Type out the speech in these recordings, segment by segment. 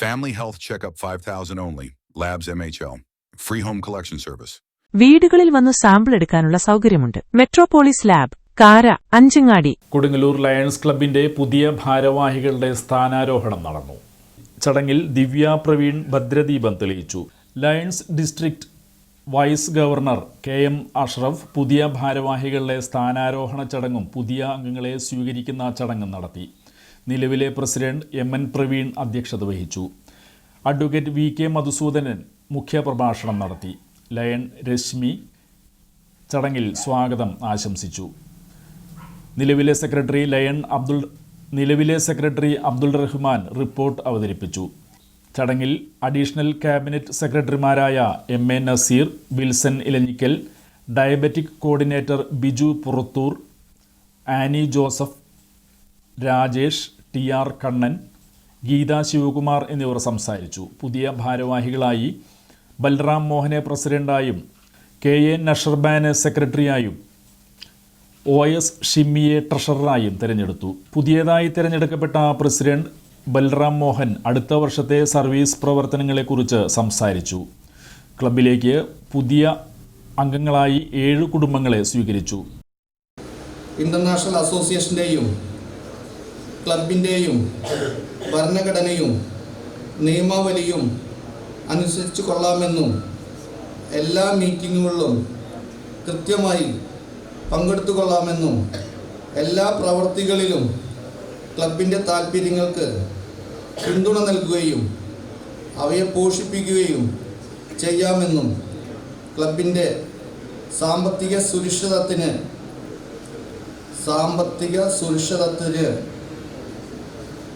Family health checkup 5000 only. Labs MHL. Free home collection service വീടുകളിൽ വന്ന് sample എടുക്കാനുള്ള സൗകര്യമുണ്ട്. മെട്രോപോളിസ് ലാബ് കാര അഞ്ചങ്ങാടി. കൊടുങ്ങല്ലൂർ ലയൺസ് ക്ലബിന്റെ പുതിയ ഭാരവാഹികളുടെ സ്ഥാനാരോഹണം നടന്നു. ചടങ്ങിൽ ദിവ്യ പ്രവീൺ ഭദ്രദീപം തെളിയിച്ചു. Lions district vice governor K M Ashraf പുതിയ ഭാരവാഹികളുടെ സ്ഥാനാരോഹണ ചടങ്ങും പുതിയ അംഗങ്ങളെ സ്വീകരിക്കുന്ന ചടങ്ങും നടത്തി. നിലവിലെ പ്രസിഡന്റ് എം എൻ പ്രവീൺ അധ്യക്ഷത വഹിച്ചു. അഡ്വക്കേറ്റ് വി കെ മധുസൂദനൻ മുഖ്യപ്രഭാഷണം നടത്തി. ലയൺ രശ്മി ചടങ്ങിൽ സ്വാഗതം ആശംസിച്ചു. നിലവിലെ സെക്രട്ടറി ലയൺ അബ്ദുൾ നിലവിലെ സെക്രട്ടറി അബ്ദുൾ റഹ്മാൻ റിപ്പോർട്ട് അവതരിപ്പിച്ചു. ചടങ്ങിൽ അഡീഷണൽ ക്യാബിനറ്റ് സെക്രട്ടറിമാരായ M A Nazeer Wilson Elanjikkal diabetic coordinator Biju Purathur Annie Joseph Rajesh T R Kannan Geetha Sivakumar എന്നിവർ സംസാരിച്ചു. പുതിയ ഭാരവാഹികളായി ബൽറാം മോഹനെ പ്രസിഡന്റായും കെ എ നഷർബാന് സെക്രട്ടറിയായും ഒ എസ് ഷിമ്മിയെ ട്രഷററായും തിരഞ്ഞെടുത്തു. പുതിയതായി തിരഞ്ഞെടുക്കപ്പെട്ട പ്രസിഡന്റ് ബൽറാം മോഹൻ അടുത്ത വർഷത്തെ സർവീസ് പ്രവർത്തനങ്ങളെക്കുറിച്ച് സംസാരിച്ചു. ക്ലബിലേക്ക് പുതിയ അംഗങ്ങളായി ഏഴ് കുടുംബങ്ങളെ സ്വീകരിച്ചു. ഇന്റർനാഷണൽ അസോസിയേഷന്റെയും ക്ലബിന്റെയും ഭരണഘടനയും നിയമാവലിയും അനുസരിച്ച് കൊള്ളാമെന്നും എല്ലാ മീറ്റിങ്ങുകളിലും കൃത്യമായി പങ്കെടുത്തു കൊള്ളാമെന്നും എല്ലാ പ്രവർത്തികളിലും ക്ലബിന്റെ താൽപ്പര്യങ്ങൾക്ക് പിന്തുണ നൽകുകയും അവയെ പോഷിപ്പിക്കുകയും ചെയ്യാമെന്നും ക്ലബിന്റെ സാമ്പത്തിക സുരക്ഷിതത്തിന് സാമ്പത്തിക സുരക്ഷിതത്തിന്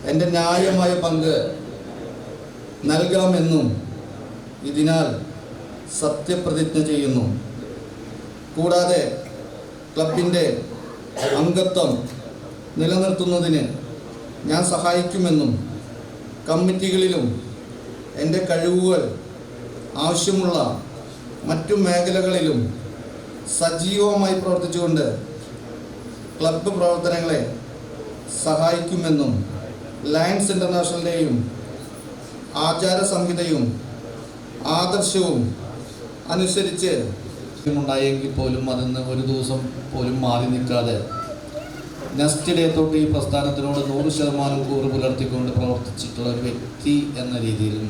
എന്റെ ന്യായമായ പങ്ക് നൽകാമെന്നും ഇതിനാൽ സത്യപ്രതിജ്ഞ ചെയ്യുന്നു. കൂടാതെ ക്ലബിന്റെ അംഗത്വം നിലനിർത്തുന്നതിന് ഞാൻ സഹായിക്കുമെന്നും കമ്മിറ്റികളിലും എന്റെ കഴിവുകൾ ആവശ്യമുള്ള മറ്റു മേഖലകളിലും സജീവമായി പ്രവർത്തിച്ചുകൊണ്ട് ക്ലബ്ബ് പ്രവർത്തനങ്ങളെ സഹായിക്കുമെന്നും ലയൺസ് ഇന്റർനാഷണലിന്റെയും ആചാര സംഹിതയും ആദർശവും അനുസരിച്ച് ഉണ്ടായെങ്കിൽ പോലും അതിന്ന് ഒരു ദിവസം പോലും മാറി നിൽക്കാതെ നെക്സ്റ്റ് ഡേ തൊട്ട് ഈ പ്രസ്ഥാനത്തിനോട് നൂറ് ശതമാനം കൂറ് പുലർത്തിക്കൊണ്ട് പ്രവർത്തിച്ചിട്ടുള്ള ഒരു വ്യക്തി എന്ന രീതിയിലും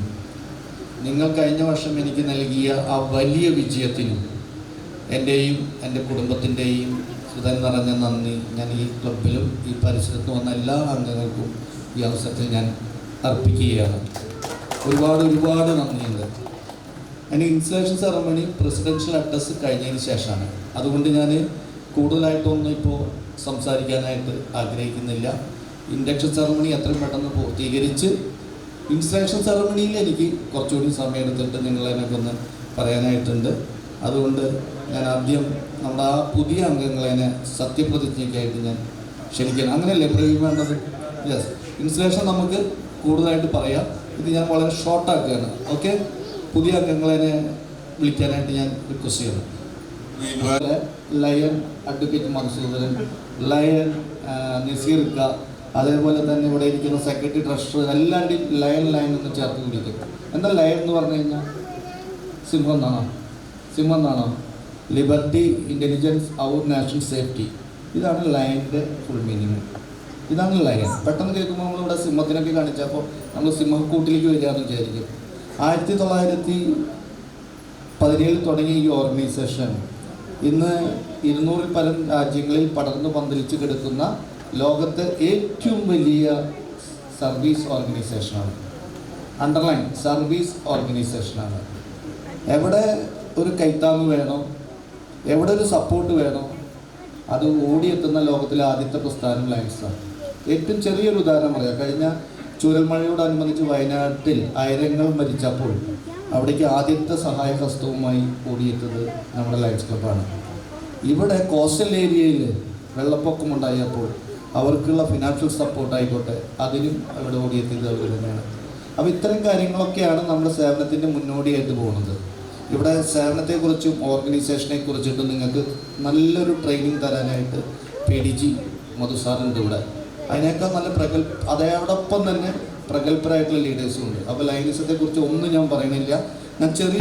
നിങ്ങൾ കഴിഞ്ഞ വർഷം എനിക്ക് നൽകിയ ആ വലിയ വിജയത്തിനും എന്റെയും എന്റെ കുടുംബത്തിന്റെയും ഹൃദയം നിറഞ്ഞ നന്ദി. ഞാൻ ഈ ക്ലബിലും ഈ പരിസരത്ത് വന്ന എല്ലാ അംഗങ്ങൾക്കും ഈ അവസരത്തിൽ ഞാൻ അർപ്പിക്കുകയാണ്. ഒരുപാട് ഒരുപാട് നന്ദിയുണ്ട്. എന്റെ ഇൻസ്റ്റലേഷൻ സെറമണി പ്രസിഡൻഷ്യൽ അഡ്രസ്സ് കഴിഞ്ഞതിന് ശേഷമാണ്. അതുകൊണ്ട് ഞാൻ കൂടുതലായിട്ടൊന്നും ഇപ്പോൾ സംസാരിക്കാനായിട്ട് ആഗ്രഹിക്കുന്നില്ല. ഇൻഡക്ഷൻ സെറമണി എത്രയും പെട്ടെന്ന് പൂർത്തീകരിച്ച് ഇൻസ്റ്റലേഷൻ സെറമണിയിൽ എനിക്ക് കുറച്ചുകൂടി സമയം എടുത്തിട്ട് നിങ്ങളതിനൊക്കെ ഒന്ന് പറയാനായിട്ടുണ്ട്. അതുകൊണ്ട് ഞാൻ ആദ്യം നമ്മുടെ ആ പുതിയ അംഗങ്ങളെ സത്യപ്രതിജ്ഞയ്ക്കായിട്ട് ഞാൻ ക്ഷണിക്കണം. അങ്ങനെയല്ലേ പ്രവീൺ വേണ്ടത്? യെസ് ഇൻസ്റ്റലേഷൻ നമുക്ക് കൂടുതലായിട്ട് പറയാം. ഇത് ഞാൻ വളരെ ഷോർട്ടാക്കുകയാണ് ഓക്കെ പുതിയ അംഗങ്ങളെ വിളിക്കാനായിട്ട് ഞാൻ റിക്വസ്റ്റ് ചെയ്യണം lion lion advocate Madhusoodanan lion നസീർക്ക അതേപോലെ തന്നെ ഇവിടെ ഇരിക്കുന്ന സെക്രട്ടറി ട്രഷറർ എല്ലാവരുടെയും ലയൺ ലയൺ എന്ന് ചേർത്ത് വിളിക്കും എന്താ ലയൺ എന്ന് പറഞ്ഞു കഴിഞ്ഞാൽ? സിംഹം എന്നാണോ? സിംഹം എന്നാണോ liberty intelligence our national safety ഇതാണ് ലയന്റെ ഫുൾ മീനിങ് ഇതാണ് ലൈൻ പെട്ടെന്ന് കേൾക്കുമ്പോൾ നമ്മളിവിടെ സിംഹത്തിനൊക്കെ കാണിച്ചപ്പോൾ നമ്മൾ സിംഹക്കൂട്ടിലേക്ക് വരികയെന്ന് വിചാരിക്കും. ആയിരത്തി തൊള്ളായിരത്തി പതിനേഴിൽ തുടങ്ങിയ ഈ ഓർഗനൈസേഷൻ ഇന്ന് ഇരുന്നൂറിൽ പരം രാജ്യങ്ങളിൽ പടർന്നു പന്തലിച്ച് കിടക്കുന്ന ലോകത്തെ ഏറ്റവും വലിയ സർവീസ് ഓർഗനൈസേഷനാണ് അണ്ടർലൈൻ സർവീസ് ഓർഗനൈസേഷനാണ് എവിടെ ഒരു കൈത്താങ്ങ് വേണം? എവിടെ ഒരു സപ്പോർട്ട് വേണം? അത് ഓടിയെത്തുന്ന ലോകത്തിലെ ആദ്യത്തെ പ്രസ്ഥാനം ലൈൻസാണ് ഏറ്റവും ചെറിയൊരു ഉദാഹരണം പറയാം. കഴിഞ്ഞ ചുരൽമഴയോടനുബന്ധിച്ച് വയനാട്ടിൽ ആയിരങ്ങൾ മരിച്ചപ്പോൾ അവിടേക്ക് ആദ്യത്തെ സഹായ ഹസ്തവുമായി ഓടിയെത്തത് നമ്മുടെ ലയൺസ് ക്ലബ്ബാണ് ഇവിടെ കോസ്റ്റൽ ഏരിയയിൽ വെള്ളപ്പൊക്കമുണ്ടായപ്പോൾ അവർക്കുള്ള ഫിനാൻഷ്യൽ സപ്പോർട്ട് ആയിക്കോട്ടെ അതിനും അവിടെ ഓടിയെത്തിയത് അവർ തന്നെയാണ്. അപ്പോൾ ഇത്തരം കാര്യങ്ങളൊക്കെയാണ് നമ്മുടെ സേവനത്തിന്റെ മുന്നോടിയായിട്ട് പോകുന്നത്. ഇവിടെ സേവനത്തെക്കുറിച്ചും ഓർഗനൈസേഷനെ കുറിച്ചിട്ടും നിങ്ങൾക്ക് നല്ലൊരു ട്രെയിനിങ് തരാനായിട്ട് പി ഡി ജി മധുസാറുണ്ട് ഇവിടെ. അതിനേക്കാൾ നല്ല പ്രഗൽ അതോടൊപ്പം തന്നെ പ്രഗത്ഭരായിട്ടുള്ള ലീഡേഴ്സും ഉണ്ട്. അപ്പോൾ ലൈനിസത്തെക്കുറിച്ച് ഒന്നും ഞാൻ പറയണില്ല. ഞാൻ ചെറിയ